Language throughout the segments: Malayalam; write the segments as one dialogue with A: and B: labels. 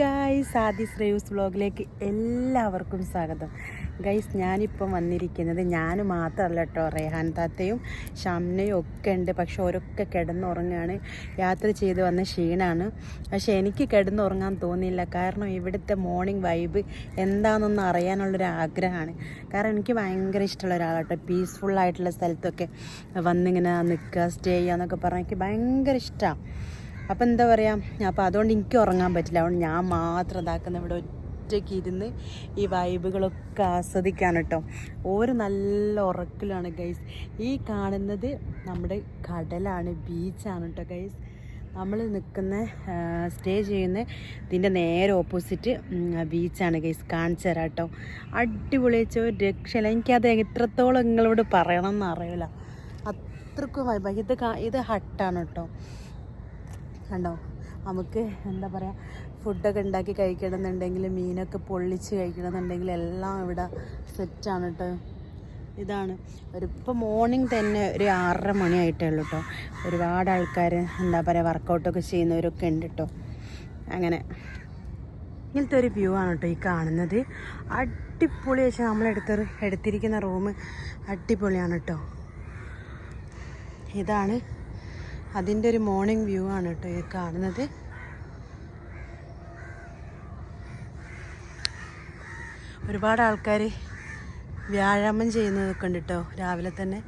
A: ഗൈസ് ആദിസ് റേവ്സ് വ്ലോഗിലേക്ക് എല്ലാവർക്കും സ്വാഗതം. ഗൈസ് ഞാനിപ്പം വന്നിരിക്കുന്നത് ഞാൻ മാത്രമല്ല കേട്ടോ റേഹാൻ താത്തയും ഷംനയും ഒക്കെ ഉണ്ട്. പക്ഷെ ഓരൊക്കെ കിടന്നുറങ്ങുകയാണ് യാത്ര ചെയ്ത് വന്ന ക്ഷീണമാണ് പക്ഷെ എനിക്ക് കിടന്നുറങ്ങാൻ തോന്നിയില്ല. കാരണം ഇവിടുത്തെ മോർണിംഗ് വൈബ് എന്താണെന്നൊന്ന് അറിയാനുള്ളൊരു ആഗ്രഹമാണ് കാരണം എനിക്ക് ഭയങ്കര ഇഷ്ടമുള്ള ഒരാളാട്ടോ പീസ്ഫുള്ളായിട്ടുള്ള സ്ഥലത്തൊക്കെ വന്നിങ്ങനെ നിൽക്കുക സ്റ്റേ ചെയ്യുക എന്നൊക്കെ പറഞ്ഞാൽ എനിക്ക് ഭയങ്കര ഇഷ്ടമാണ് അപ്പം എന്താ പറയുക അപ്പോൾ അതുകൊണ്ട് എനിക്ക് ഉറങ്ങാൻ പറ്റില്ല. അതുകൊണ്ട് ഞാൻ മാത്രം ഇതാക്കുന്ന ഇവിടെ ഒറ്റയ്ക്ക് ഇരുന്ന് ഈ വൈബുകളൊക്കെ ആസ്വദിക്കാൻ കേട്ടോ. ഒരു നല്ല ഉറക്കിലാണ് ഗൈസ് ഈ കാണുന്നത് നമ്മുടെ കടലാണ് ബീച്ചാണ് കേട്ടോ ഗൈസ് നമ്മൾ നിൽക്കുന്ന സ്റ്റേ ചെയ്യുന്ന ഇതിന്റെ നേരെ ഓപ്പോസിറ്റ് ബീച്ചാണ് ഗൈസ് കാണിച്ചു തരാം കേട്ടോ. അടിപൊളി വെച്ച ഒരു രക്ഷയില്ല. എനിക്കത് എത്രത്തോളം നിങ്ങളോട് പറയണം എന്നറിയില്ല അത്രക്കും ഇത് ഇത് ഹട്ടാണ് കേട്ടോ. കണ്ടോ? നമുക്ക് എന്താ പറയുക ഫുഡൊക്കെ ഉണ്ടാക്കി കഴിക്കണമെന്നുണ്ടെങ്കിൽ മീനൊക്കെ പൊള്ളിച്ച് കഴിക്കണമെന്നുണ്ടെങ്കിൽ എല്ലാം ഇവിടെ സെറ്റാണ് കേട്ടോ ഇതാണ്. ഒരു ഇപ്പോൾ മോർണിംഗ് തന്നെ ഒരു ആറര മണിയായിട്ടേ ഉള്ളൂ കേട്ടോ ഒരുപാട് ആൾക്കാർ എന്താ പറയുക വർക്കൗട്ടൊക്കെ ചെയ്യുന്നവരൊക്കെ ഉണ്ട് കേട്ടോ അങ്ങനെ. ഇങ്ങനത്തെ ഒരു വ്യൂ ആണ് കേട്ടോ ഈ കാണുന്നത്. അടിപൊളി വെച്ചാൽ നമ്മളെടുത്ത് എടുത്തിരിക്കുന്ന റൂം അടിപൊളിയാണ് കേട്ടോ ഇതാണ് അതിന്റെ ഒരു മോർണിംഗ് വ്യൂ ആണ് കേട്ടോ ഇത് കാണുന്നത്. ഒരുപാട് ആൾക്കാർ വ്യായാമം ചെയ്യുന്നതൊക്കെ ഉണ്ട് കേട്ടോ രാവിലെ തന്നെ.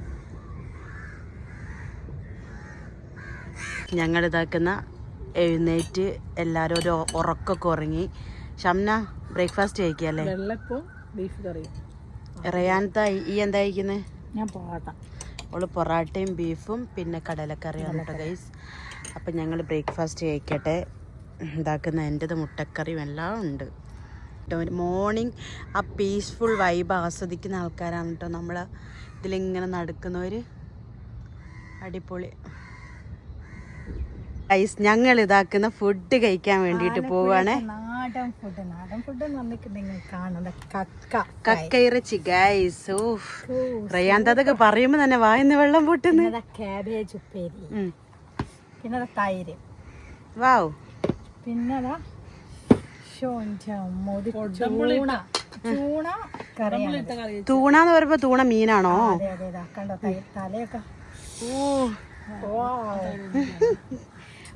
A: ഞങ്ങൾ ഇതാക്കുന്ന എഴുന്നേറ്റ് എല്ലാവരും ഒരു ഉറക്കൊക്കെ ഉറങ്ങി. ഷംന ബ്രേക്ക്ഫാസ്റ്റ് കഴിക്കുകയല്ലേ
B: അല്ലേ ബീഫ് കറി
A: റയാനത്ത ഈ എന്താ കഴിക്കുന്നത്
B: ഞാൻ പാട്ട
A: അവൾ പൊറാട്ടയും ബീഫും പിന്നെ കടലക്കറിയാണ് കേട്ടോ ഗൈസ് അപ്പം ഞങ്ങൾ ബ്രേക്ക്ഫാസ്റ്റ് കഴിക്കട്ടെ. ഉണ്ടാക്കുന്ന എന്റെത് മുട്ടക്കറിയും എല്ലാം ഉണ്ട്. മോർണിംഗ് ആ പീസ്ഫുൾ വൈബ് ആസ്വദിക്കുന്ന ആൾക്കാരാണ് കേട്ടോ നമ്മൾ ഇതിലിങ്ങനെ നടക്കുന്നവർ അടിപൊളി. ഗൈസ് ഞങ്ങൾ ഇതാക്കുന്ന ഫുഡ് കഴിക്കാൻ വേണ്ടിയിട്ട് പോവുകയാണ്
B: നാടൻ ഫുഡ് നാടൻ ഫുഡ് കാണുന്നത് കക്ക
A: കക്കയിറച്ചി ഗൈസ് ഓ റയാന്തതൊക്കെ പറയുമ്പോ തന്നെ വായിന്ന് വെള്ളം പൊട്ടുന്നു.
B: പിന്നെ കാബേജ് ഉപ്പേരി. പിന്നെ തൈര്.
A: വാവ്.
B: പിന്നെ അതാ ചൂണ. ചൂണ കറിയാണ്
A: തൂണ എന്ന് പറയുമ്പോ തൂണ മീനാണോ?
B: അതെ അതെ ഇതാ കണ്ടോ തലയൊക്കെ.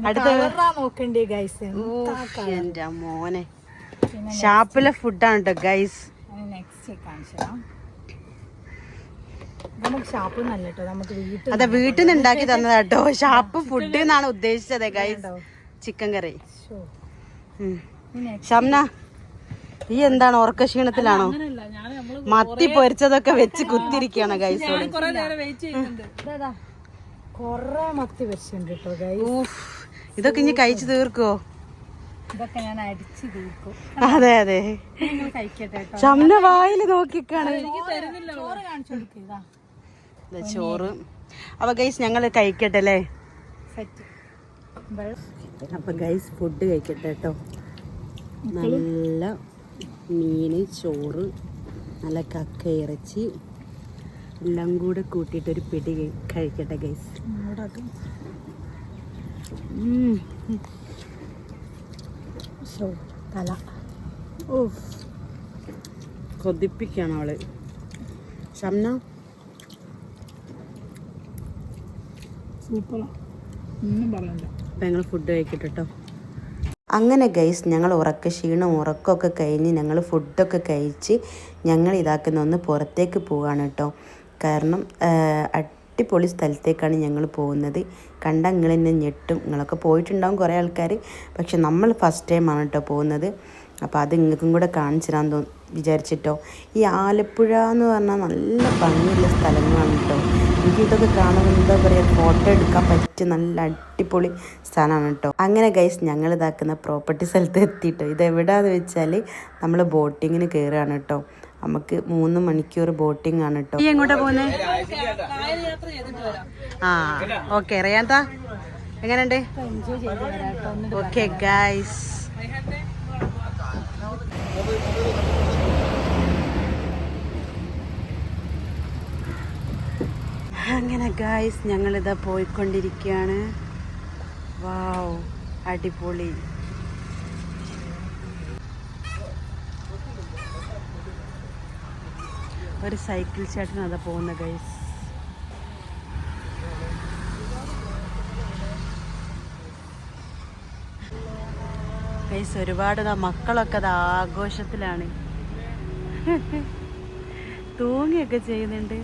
A: അടുത്ത എന്റെ മോനെ. ഷാപ്പിലെ ഫുഡാണ് കേട്ടോ ഗൈസ് അതെ വീട്ടിൽ നിന്ന് ഉണ്ടാക്കി തന്നതാട്ടോ. ഷാപ്പ് ഫുഡ് എന്നാണ് ഉദ്ദേശിച്ചത് ഗൈസ് ചിക്കൻ കറി. ഷംന ഈ എന്താണ് ഉറക്ക ക്ഷീണത്തിലാണോ മത്തി പൊരിച്ചതൊക്കെ വെച്ച് കുത്തിരിക്കുകയാണ് ഗൈസ്
B: കൊറേ മത്തി വെച്ചിട്ടുണ്ട് കേട്ടോ ഗൈസ്
A: ഇതൊക്കെ ഇനി കഴിച്ചു തീർക്കോ
B: ഇതൊക്കെ ഞാൻ അടിച്ചു തീർക്കും.
A: അതെ അതെ. ചമ്മ വായിൽ നോക്കിക്കാണ്.
B: ചോറ്
A: അപ്പൊ ഗൈസ് ഞങ്ങൾ കഴിക്കട്ടെ അല്ലേ? അപ്പൊ ഗൈസ് ഫുഡ് കഴിക്കട്ടെ കേട്ടോ. നല്ല മീന് ചോറ് നല്ല കക്ക ഇറച്ചി. എല്ലാം കൂടെ കൂട്ടിയിട്ട് ഒരു പിടി കഴിക്കട്ടെ ഗൈസ്
B: തല.
A: ഓഫ് കൊതിപ്പിക്കാണ് അവൾ. ഷംന?
B: ഒന്നും പറയണ്ട.
A: അപ്പം ഞങ്ങൾ ഫുഡ് കഴിക്കട്ടെ കേട്ടോ അങ്ങനെ ഗൈസ് ഞങ്ങൾ ഉറക്ക ക്ഷീണം ഉറക്കമൊക്കെ കഴിഞ്ഞ് ഞങ്ങൾ ഫുഡൊക്കെ കഴിച്ച് ഞങ്ങൾ ഇതാക്കുന്ന ഒന്ന് പുറത്തേക്ക് പോവാണ് കേട്ടോ കാരണം അടിപൊളി സ്ഥലത്തേക്കാണ് ഞങ്ങൾ പോകുന്നത്. കണ്ട നിങ്ങൾ എന്നെ ഞെട്ടും. നിങ്ങളൊക്കെ പോയിട്ടുണ്ടാവും കുറേ ആൾക്കാർ പക്ഷെ നമ്മൾ ഫസ്റ്റ് ടൈമാണ് കേട്ടോ പോകുന്നത്. അപ്പോൾ അത് നിങ്ങൾക്കും കൂടെ കാണിച്ചു തരാൻ തോ വിചാരിച്ചിട്ടോ. ഈ ആലപ്പുഴ എന്ന് പറഞ്ഞാൽ നല്ല ഭംഗിയുള്ള സ്ഥലങ്ങളാണ് കേട്ടോ എനിക്ക് ഇതൊക്കെ കാണുമ്പോൾ എന്താ പറയുക ഫോട്ടോ എടുക്കാൻ പറ്റിയ നല്ല അടിപൊളി സ്ഥലമാണ് കേട്ടോ അങ്ങനെ ഗൈസ് ഞങ്ങൾ ഇതാക്കുന്ന പ്രോപ്പർട്ടി സ്ഥലത്ത് എത്തിയിട്ടോ ഇത് എവിടെയാണെന്ന് വെച്ചാൽ നമ്മൾ ബോട്ടിങ്ങിന് കയറുകയാണ് കേട്ടോ നമുക്ക് മൂന്ന് മണിക്കൂർ ബോട്ടിംഗ് ആണ് കേട്ടോ. എങ്ങോട്ടാ പോകുന്നത് ആ ഓക്കെ അറിയാത്ത എങ്ങനെയുണ്ട്? ഓക്കെ ഗൈസ് അങ്ങനെ ഗായ്സ് ഞങ്ങളിതാ പോയിക്കൊണ്ടിരിക്കുകയാണ്. വാവ് അടിപൊളി. ഒരു സൈക്കിൾ ചേട്ടൻ അതാ പോകുന്ന ഗൈസ് ഗൈസ് ഒരുപാട് മക്കളൊക്കെ അത് ആഘോഷത്തിലാണ്. തൂങ്ങിയൊക്കെ ചെയ്യുന്നുണ്ട്.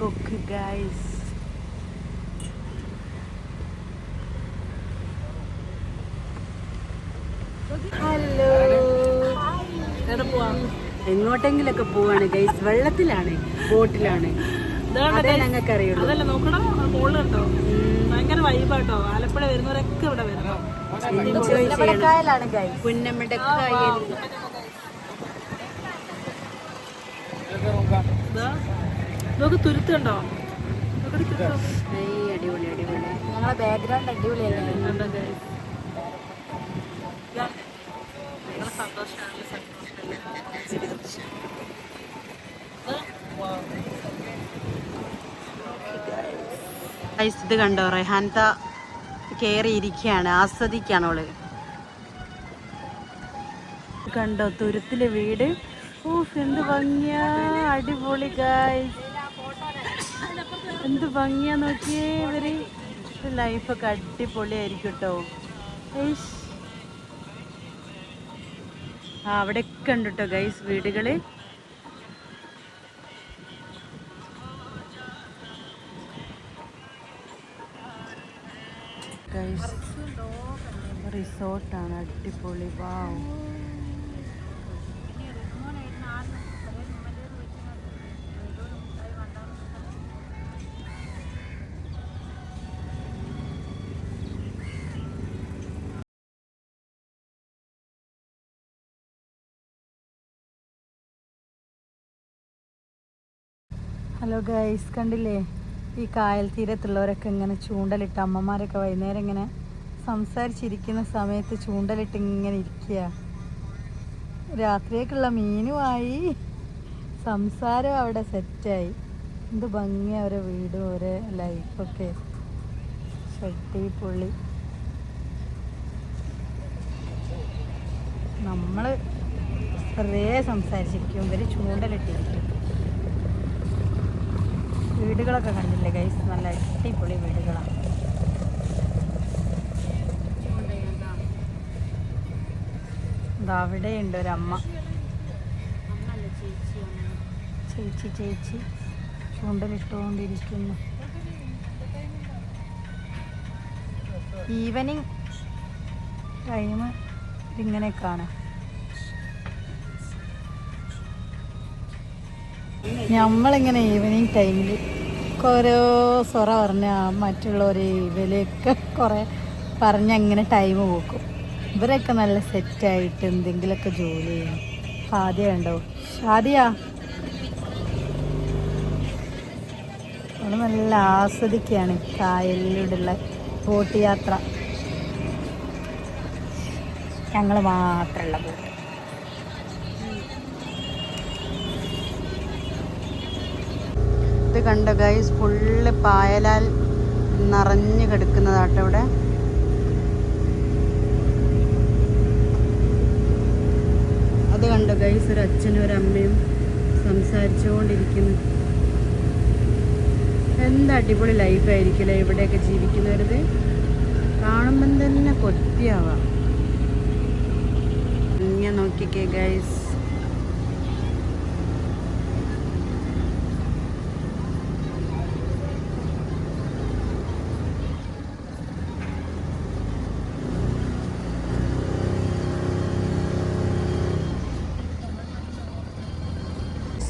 A: കൊക്ക് ഗൈസ് ഹലോ എങ്ങോട്ടെങ്കിലൊക്കെ പോവാണ് ഗൈസ് വെള്ളത്തിലാണ് ബോട്ടിലാണ്. അതേ ഞങ്ങൾക്ക് അറിയുള്ളൂ
B: അതല്ല നോക്കണം? മുകളിൽ ഉണ്ടോ ഭയങ്കര വൈബാട്ടോ ആലപ്പുഴ വരുന്നവരൊക്കെ ഇവിടെ വരണം.
A: പുന്നമടക്കായലാണ് ഗൈസ്
B: നോക്ക് തുരുത്തുണ്ടോ?
A: അടിപൊളി അടിപൊളി
B: ഞങ്ങളെ ബാക്ക്ഗ്രൗണ്ട് അടിപൊളിയല്ലേ
A: ഇത് കണ്ടോ? റെഹാൻത കയറിയിരിക്കുകയാണ് ആസ്വദിക്കുകയാണ് ആസ്വദിക്കാണ് അവൾ. കണ്ടോ? തുരുത്തിലെ വീട്. ഓഫ് എന്ത് ഭംഗിയാ. അടിപൊളി ഗൈസ് എന്ത് ഭംഗിയാ നോക്കിയേ ഇവർ. ലൈഫൊക്കെ അടിപൊളിയായിരിക്കും കേട്ടോ. ആ അവിടെയൊക്കെ ഉണ്ട് കേട്ടോ ഗൈസ് വീടുകൾ. റിസോർട്ടാണ് അടിപൊളി. വാവ്
B: ഹലോ ഗൈസ് കണ്ടില്ലേ? ഈ കായൽ തീരത്തുള്ളവരൊക്കെ ഇങ്ങനെ ചൂണ്ടലിട്ട് അമ്മമാരൊക്കെ വൈകുന്നേരം ഇങ്ങനെ സംസാരിച്ചിരിക്കുന്ന സമയത്ത് ചൂണ്ടലിട്ട് ഇങ്ങനെ ഇരിക്കുക രാത്രിയൊക്കെയുള്ള മീനുമായി സംസാരം അവിടെ സെറ്റായി. എന്ത് ഭംഗി അവരെ വീടും അവരെ ലൈഫൊക്കെ. ഷട്ടി പുള്ളി. നമ്മൾ വെറുതെ സംസാരിച്ചിരിക്കും. ഇവർ ചൂണ്ടലിട്ടിരിക്കും. വീടുകളൊക്കെ കണ്ടില്ലേ ഗൈസ് നല്ല അടിപൊളി വീടുകളാണ് അവിടെയുണ്ട് ഒരമ്മ. ചേച്ചി ചേച്ചി. ചൂണ്ടലിട്ടുകൊണ്ടിരിക്കുന്നു. ഈവനിങ് ടൈം ഇതിങ്ങനെയൊക്കെയാണ് നമ്മളിങ്ങനെ ഈവനിങ് ടൈമിൽ ഓരോ സൊറ പറഞ്ഞ മറ്റുള്ളവർ ഇവരെയൊക്കെ കുറേ പറഞ്ഞ് അങ്ങനെ ടൈം പോക്കും. ഇവരൊക്കെ നല്ല സെറ്റായിട്ട് എന്തെങ്കിലുമൊക്കെ ജോലി ചെയ്യണം ഷാദിയ ഉണ്ടോ ഷാദിയ? നല്ല ആസ്വദിക്കുകയാണ് കായലിലൂടെയുള്ള ബോട്ട് യാത്ര. ഞങ്ങൾ മാത്രമുള്ള ബോട്ട്.
A: ഇത് കണ്ട ഗൈസ് ഫുള്ള് പായലാൽ നിറഞ്ഞു കിടക്കുന്നതാട്ടോ ഇവിടെ. അത് കണ്ടോ ഗൈസ് ഒരു അച്ഛനും ഒരു അമ്മയും സംസാരിച്ചുകൊണ്ടിരിക്കുന്നു. എന്ത് അടിപൊളി ലൈഫായിരിക്കില്ല ഇവിടെയൊക്കെ ജീവിക്കുന്നവരത്? കാണുമ്പം തന്നെ കൊത്തിയാവാം. ഇങ്ങനെ നോക്കിക്കേ ഗൈസ്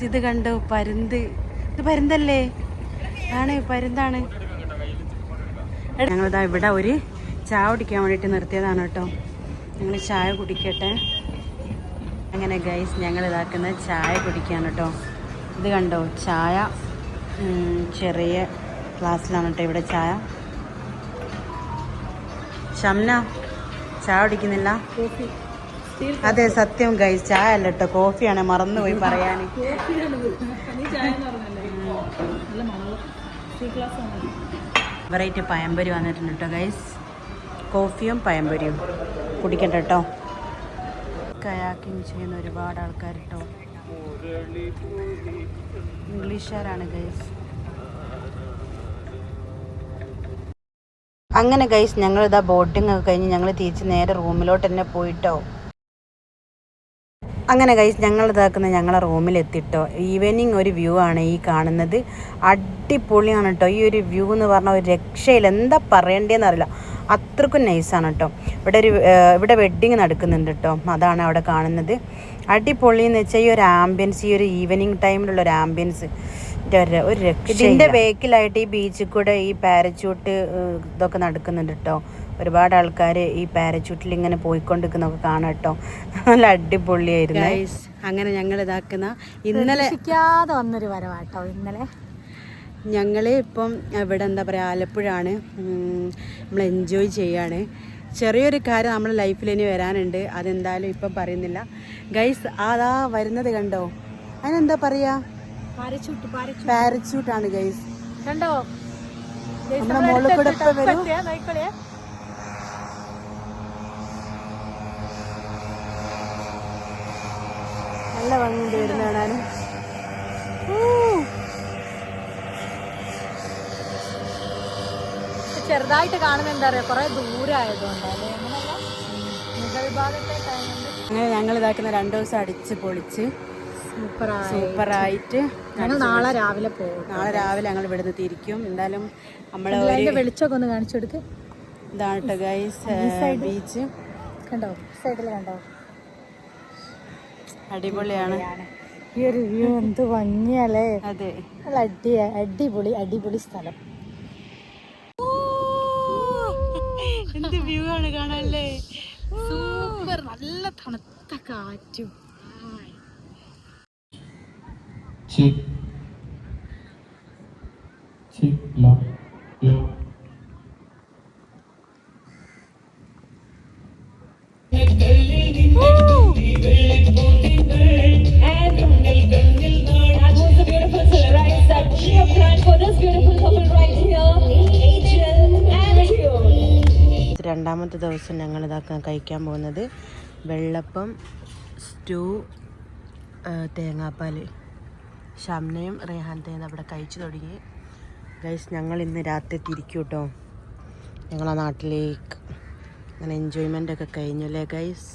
A: ഇത് കണ്ടോ? പരുന്ത്. ഇത് പരുന്തല്ലേ? ആണ് പരുന്താണ്. ഞങ്ങളിതാ ഇവിടെ ഒരു ചായ കുടിക്കാൻ വേണ്ടിയിട്ട് നിർത്തിയതാണ് കേട്ടോ. ഞങ്ങൾ ചായ കുടിക്കട്ടെ. അങ്ങനെ ഗൈസ് ഞങ്ങൾ ഇതാക്കുന്ന ചായ കുടിക്കാൻ കേട്ടോ. ഇത് കണ്ടോ? ചായ ചെറിയ ഗ്ലാസ്സിലാണ് കേട്ടോ ഇവിടെ ചായ. ഷംന ചായ കുടിക്കുന്നില്ല?
B: കോഫി.
A: അതെ സത്യം ഗൈസ് ചായ അല്ല കേട്ടോ കോഫിയാണ് മറന്നുപോയി പറയാൻ വെറൈറ്റി പയമ്പരി വന്നിട്ടുണ്ട് കേട്ടോ ഗൈസ് കോഫിയും പയമ്പരിയും കുടിക്കണ്ട കേട്ടോ കയാക്കിങ് ചെയ്യുന്ന ഒരുപാട് ആൾക്കാർ കേട്ടോ ഇംഗ്ലീഷുകാരാണ് ഗൈസ് അങ്ങനെ ഗൈസ് ഞങ്ങളിതാ ബോട്ടിംഗ് ഒക്കെ കഴിഞ്ഞ് ഞങ്ങൾ തിരിച്ച് നേരെ റൂമിലോട്ട് തന്നെ പോയിട്ടോ. അങ്ങനെ കഴിച്ച് ഞങ്ങൾ ഇതാക്കുന്ന ഞങ്ങളെ റൂമിലെത്തിട്ടോ ഈവനിങ് ഒരു വ്യൂ ആണ് ഈ കാണുന്നത്. അടിപൊളിയാണ് കേട്ടോ ഈ ഒരു വ്യൂ എന്ന് പറഞ്ഞാൽ ഒരു രക്ഷയിൽ എന്താ പറയണ്ടേന്ന് അറിയില്ല. അത്രക്കും നൈസാണ് കേട്ടോ ഇവിടെ ഒരു ഇവിടെ വെഡ്ഡിങ് നടക്കുന്നുണ്ട് കേട്ടോ അതാണ് അവിടെ കാണുന്നത്. അടിപൊളി എന്ന് വെച്ചാൽ ഈ ഒരു ആംബിയൻസ് ഈ ഒരു ഈവനിങ് ടൈമിലുള്ള ഒരു ആംബിയൻസ് ഒരു രക്ഷ ഇതിന്റെ ബേക്കിലായിട്ട് ഈ ബീച്ചിൽ കൂടെ ഈ പാരച്യൂട്ട് ഇതൊക്കെ നടക്കുന്നുണ്ട് കേട്ടോ ഒരുപാട് ആൾക്കാർ ഈ പാരച്യൂട്ടിൽ ഇങ്ങനെ പോയിക്കൊണ്ടിരിക്കുന്നൊക്കെ കാണാം കേട്ടോ. നല്ല അടിപൊളിയായിരുന്നു. അങ്ങനെ ഞങ്ങൾ ഇതാക്കുന്ന ഇന്നലെ
B: വന്നൊരു വരവാട്ടോ ഇന്നലെ.
A: ഞങ്ങൾ ഇപ്പം ഇവിടെ എന്താ പറയുക ആലപ്പുഴയാണ്. നമ്മൾ എൻജോയ് ചെയ്യാണ്. ചെറിയൊരു കാര്യം നമ്മുടെ ലൈഫിൽ ഇനി വരാനുണ്ട്. അതെന്തായാലും ഇപ്പം പറയുന്നില്ല. ഗൈസ് അതാ വരുന്നത് കണ്ടോ? അതിനെന്താ പറയുക
B: പാരച്യൂട്ട്
A: ആണ് ഗൈസ്
B: കണ്ടോ?
A: നമ്മുടെ മോളിൽ കൂടെ വരും. നല്ല ഭംഗിയുണ്ട് വരുന്ന കാണാൻ
B: ചെറുതായിട്ട് കാണുന്ന എന്താ പറയാ കുറെ ദൂരമായതുകൊണ്ടാണ് മുകൾ
A: അങ്ങനെ ഞങ്ങൾ ഇതാക്കുന്ന രണ്ടു ദിവസം അടിച്ച് പൊളിച്ച്
B: സൂപ്പറായി.
A: സൂപ്പറായിട്ട്
B: ഞങ്ങൾ നാളെ രാവിലെ പോകും.
A: നാളെ രാവിലെ ഞങ്ങൾ ഇവിടുന്ന് തിരിക്കും. എന്തായാലും നമ്മൾ
B: വെളിച്ചമൊക്കെ ഒന്ന് കാണിച്ചു കൊടുക്ക്.
A: ഇതാണ് ഗൈസ് ബീച്ച്
B: കണ്ടോ? സൈഡിൽ കണ്ടോ?
A: അടിപൊളിയാണ്.
B: ഈ ഒരു വ്യൂ എന്ത് ഭംഗിയല്ലേ.
A: അതെ.
B: നല്ല അടി അടിപൊളി അടിപൊളി സ്ഥലം.
A: എന്ത് വ്യൂ ആണ് കാണാല്ലേ
B: സൂപ്പർ നല്ല തണുത്ത കാറ്റും.
C: ചിക് ചിക് ലോ ലോ.
A: രണ്ടാമത്തെ ദിവസം ഞങ്ങൾ ഇതാക്കാൻ കഴിക്കാൻ പോകുന്നത് വെള്ളപ്പം സ്റ്റൂ തേങ്ങാപ്പാൽ ഷംനയും റേഹാൻ തേങ്ങ അവിടെ കഴിച്ചു തുടങ്ങി. ഗൈസ് ഞങ്ങൾ ഇന്ന് രാത്രി തിരിക്കും കേട്ടോ ഞങ്ങളെ നാട്ടിലേക്ക് അങ്ങനെ എൻജോയ്മെന്റ് ഒക്കെ കഴിഞ്ഞല്ലേ ഗൈസ്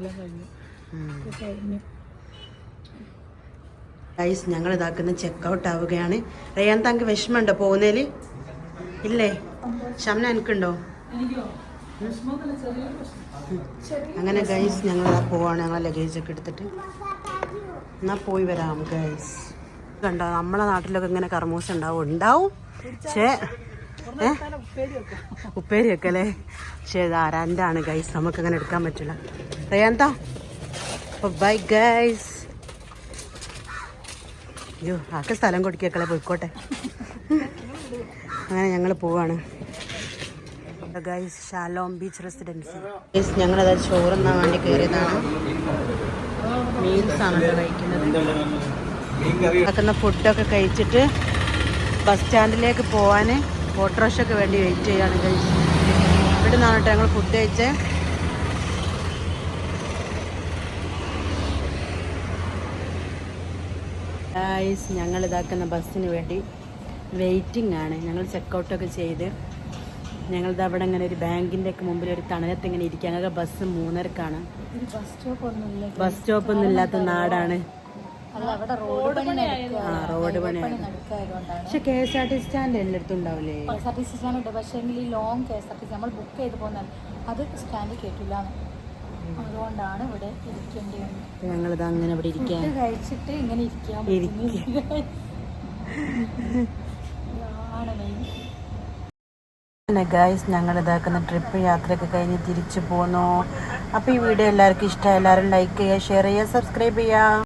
A: ഗൈസ് ഗൈസ് ഞങ്ങൾ ഇതാക്കുന്ന ചെക്കൗട്ട് ആവുകയാണ്. റയാൻ താങ്ക് വിഷമമുണ്ടോ പോകുന്നതിൽ ഇല്ലേ? ഷംന എനിക്കുണ്ടോ? അങ്ങനെ ഗൈസ് ഞങ്ങൾ പോവാണ്. ഞങ്ങൾ ലഗേജ് ഒക്കെ എടുത്തിട്ട്. എന്നാൽ പോയി വരാം ഗൈസ് കണ്ടോ നമ്മളെ നാട്ടിലൊക്കെ ഇങ്ങനെ കർമൂസ ഉണ്ടാവും. ഉണ്ടാവും. പക്ഷേ ഏ? ഉപ്പേരി ഒക്കെ അല്ലേ? പക്ഷേ ഇത് ആരാന്റെ ഗൈസ് നമുക്ക് അങ്ങനെ എടുക്കാൻ പറ്റില്ല. റയാൻ താ. ബൈ ഗൈസ് അയ്യോ ആക്കെ സ്ഥലം കൊടുക്കിയേക്കളെ പോയിക്കോട്ടെ. അങ്ങനെ ഞങ്ങൾ പോവാണ്. ഷാലോം ബീച്ച് റെസിഡൻസി ഗൈസ് ഞങ്ങളത് ചോറുന്നാൻ വേണ്ടി കയറിയതാണ് മീൽസ് ആണ് കഴിക്കുന്നത്. നടക്കുന്ന ഫുഡൊക്കെ കഴിച്ചിട്ട് ബസ് സ്റ്റാൻഡിലേക്ക് പോവാൻ ഓട്ടോറിക്ഷയ്ക്ക് വേണ്ടി വെയിറ്റ് ചെയ്യാണ് ഗൈസ് ഇവിടെ നിന്നാണ് ഞങ്ങൾ ഫുഡ് കഴിച്ചേ. ഗൈസ് ഞങ്ങൾ ഇതാക്കുന്ന ബസ്സിന് വേണ്ടി വെയിറ്റിംഗ് ആണ്. ഞങ്ങൾ ചെക്കൗട്ടൊക്കെ ചെയ്ത് ഞങ്ങളിത് അവിടെ ഇങ്ങനെ ഒരു ബാങ്കിന്റെ ഒക്കെ മുമ്പിൽ ഒരു തണലത്ത് ഇങ്ങനെ ഇരിക്കുക ഞങ്ങൾക്ക് ബസ് മൂന്നരക്കാണ്.
B: ബസ് സ്റ്റോപ്പ്
A: ഒന്നും ഇല്ലാത്ത നാടാണ്. ആ റോഡ് പണിയാണ് പക്ഷെ K S R T stand എല്ലായിടത്തും ഉണ്ടാവില്ലേ?
B: K S R T C stand ഉണ്ട്. പക്ഷേ long K S R T C നമ്മൾ ബുക്ക് ചെയ്ത് പോകുന്നത് അത് സ്റ്റാൻഡിൽ കേട്ടില്ല അതുകൊണ്ടാണ് ഇവിടെ ഇരിക്കേണ്ടി വന്നത്.
A: ഞങ്ങളിത് അങ്ങനെ ഇവിടെ ഇരിക്കാൻ
B: കഴിച്ചിട്ട് ഇങ്ങനെ ഇരിക്കാൻ മെയിൻ
A: ഗായ്സ് ഞങ്ങൾ ഇതാക്കുന്ന ട്രിപ്പ് യാത്രയൊക്കെ കഴിഞ്ഞ് തിരിച്ചു പോന്നു. അപ്പോൾ ഈ വീഡിയോ എല്ലാവർക്കും ഇഷ്ടമായി എല്ലാവരും ലൈക്ക് ചെയ്യുക ഷെയർ ചെയ്യുക സബ്സ്ക്രൈബ് ചെയ്യുക.